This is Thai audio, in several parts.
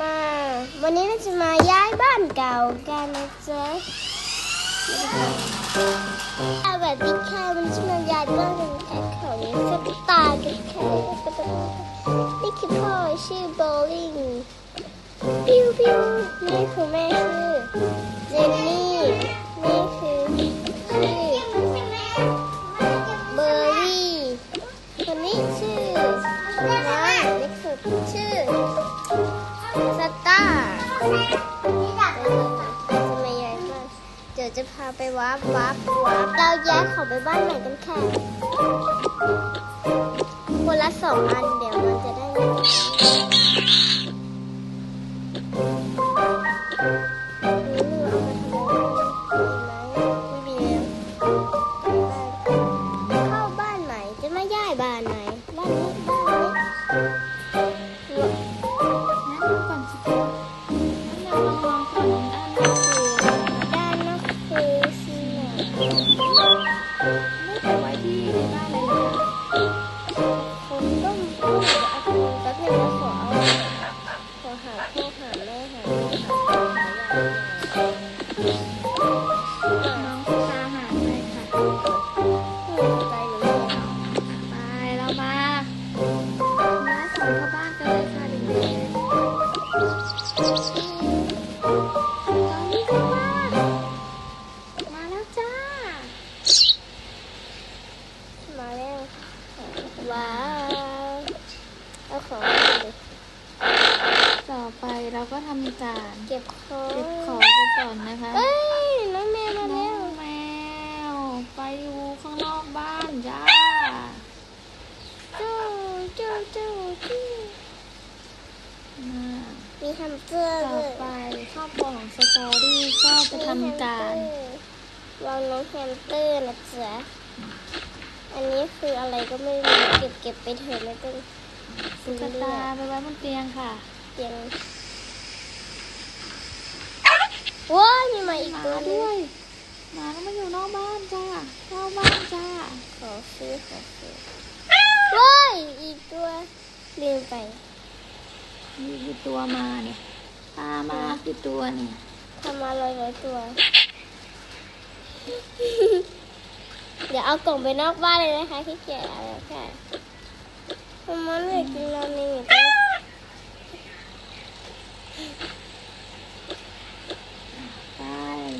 มา วันนี้เราจะมาย้ายบ้านเก่ากันนะจ๊ะสวัสดีค่ะวันนี้จะมาย้ายบ้านกันค่ะของนี้สตาร์กันค่ะนี่คือพ่อชื่อโบลิ่งปิ้วปิ้วนี่คือแม่ชื่อเจนนี่าไปวับวับวับเราย้ายของไปบ้านใหม่กันค่ะคนละสองอันเดี๋ยวมันจะได้ ขอหาพ่อหาแม่หาพ่อหาพ่อหายายหน่อยน้องตาร์หาเลยค่ะอืมใจหนูเลยไปเรามาย้ายของเข้าบ้านกันเลยค่ะเด็กๆตอนนี้เข้าบ้านมาแล้วจ้า มาแล้วว้าวเอาของไปเลย ต่อไปเราก็ทำการเก็บของเก็บของไปก่อนนะคะเอ้ยน้องแม่มาน้แล้อวงแมว ไปอยู่ข้างนอกบ้านจ้าเจ้าเจ้าเจ้าที่มามีแฮมสเตอร์ต่ด้อวยไปครอบครัวของสตอรี่ก็จะทำการวางน้องแฮมสเตอร์นะจ๊ะอันนี้คืออะไรก็ไม่รู้เก็บเก็บไปเถอะไม่ต้องซื้ตุ๊อกเลืตาอกไปไว้บนเตียงค่ะ เตียงว้ายมีมา อีกหมาตัวหนึด้วงยหมาแล้วมาอยู่นอกบ้านจ้าเข้าบ้านจ้าขอซื้อขอซื้อว้ายอีกตัวลืมไปมีกี่ตัวมาเนี่ยพามากี่ตัวเนี่ยทำมาร้อยร้อยตัว เดี๋ยวเอากล่องไปนอกบ้านเลยนะคะขี้เกียจเอาแล้วค่ะทำมันเลยกินเราหนึ่งตัว ไป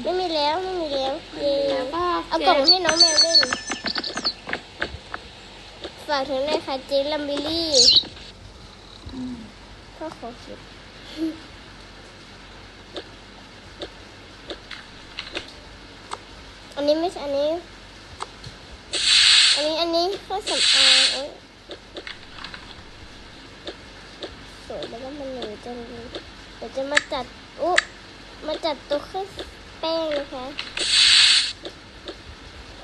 ไม่มี แล้วไม่มีแล้วเย้แล้วก็เอากล่องให้น้องแมวเล่นฝากถึงเลยค่ะเจลัมบิลี่ก็ขอเก็บอันนี้ไม่ใช่อันนี้ อันนี้อันนี้เครื่องสำอางโสวยแล้วก็มันเหนือจังเลยเดี๋ยวจะมาจัด อุ๊มาจัดตัวเครื่อง แป้งนะคะ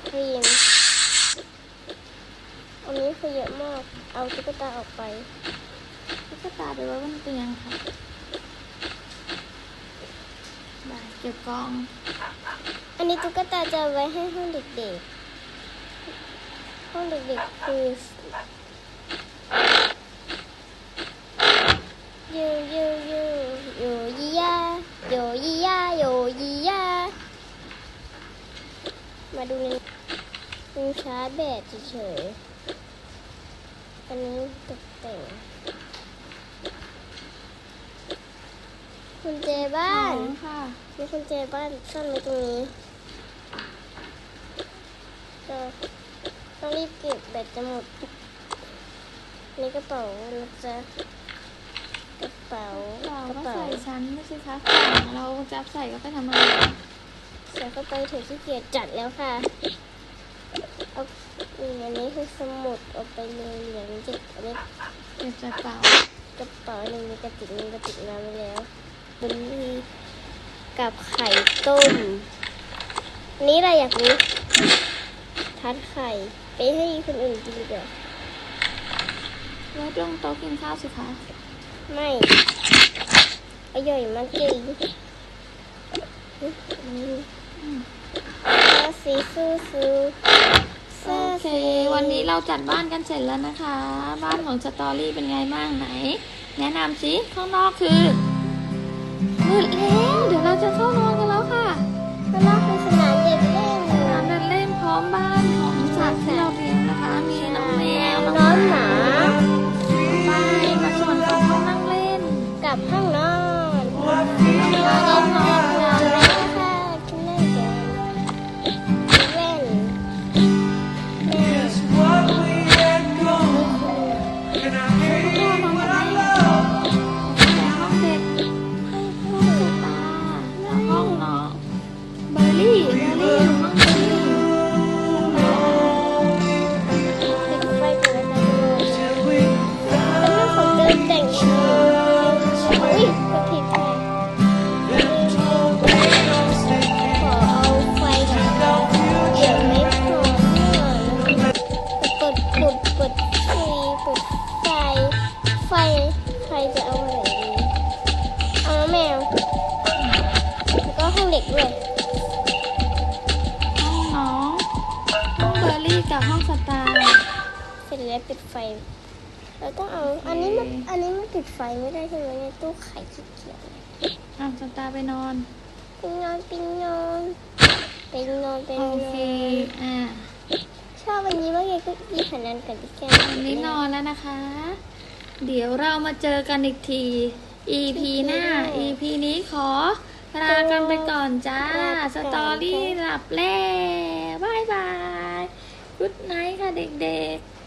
ครีมอันนี้คือเยอะมาก เอาตุ๊กตาออกไป ตุ๊กตาไปไว้บนเตียงค่ะไปเก็บกล่อง อันนี้ตุ๊กตาจะเอาไว้ให้ห้องเด็กๆ ห้องเด็กๆคือยูยูยูยูยี่ยาโยยี่ยาโยยี่ยา มาดูในดูชาร์จแบตเฉยๆอันนี้ตกแต่งกุญแจบ้านของค่ะมีกุญแจบ้านซ่อนไว้ตรงนี้ก็ต้องรีบเก็บแบตจะหมดนี่กระเป๋านะจ๊ะกระเป๋าเรากระก็เป๋าใส่ชั้นไม่ใช่คะกล่องเราจับใส่ก็ไปทำอะไร ใส่เข้าไปเถอะขี้เกียจจัดแล้วค่ะ เอาอืมอันนี้คือสมุดเอาไปเลยเหลืองจิกอันนี้เก็บใส่เป๋ากระเป๋าหนึ่งมีกระติกหนึ่งกระติกน้ำไปแล้วบุนมีกับไข่ต้มอันนี้อะไรอยากรู้ทัดไข่ไปให้คนอื่นกินดีกว่าไว้ตรงโต๊ะกินข้าวสิคะ ไม่อร่อยมากจริง ซาซีซูซูโอเค วันนี้เราจัดบ้านกันเสร็จแล้วนะคะ บ้านของสตอรี่เป็นไงบ้างไหน แนะนำสิข้างนอกคือมืดแล้วเดี๋ยวเราจะเข้านอนกันแล้วค่ะข้างนอกคือสนามเด็กเล่นน้ำเดินเล่นพร้อมบ้านของสัตว์ที่เราเลี้ยงนะคะ มีน้องแมวน้องน้องหมาบ้านและส่วนของห้องนั่งเล่นกับห้องนอน อร์รี่กับห้องสตาร์เสร็จแล้วปิดไฟแล้วต้องเอา อันนี้มัน อันนี้มันปิดไฟไม่ได้ใช่ไหมเนี่ยตู้ไข่ขี้เกียจอะสตาร์ไปนอนปิงนอนปิงนอนปิงนอนปิงโอนอนเคอะชอบวันนี้มากเลยก็อีขนาดนั้นกับพี่แกวันนี้นอนแล้วนะคะ เดี๋ยวเรามาเจอกันอีกที EP หน้า EP นี้ขอลากันไปก่อนจ้า สตอรี่หลับแล้วบายบาย กุ๊ดไนท์ค่ะเด็กๆ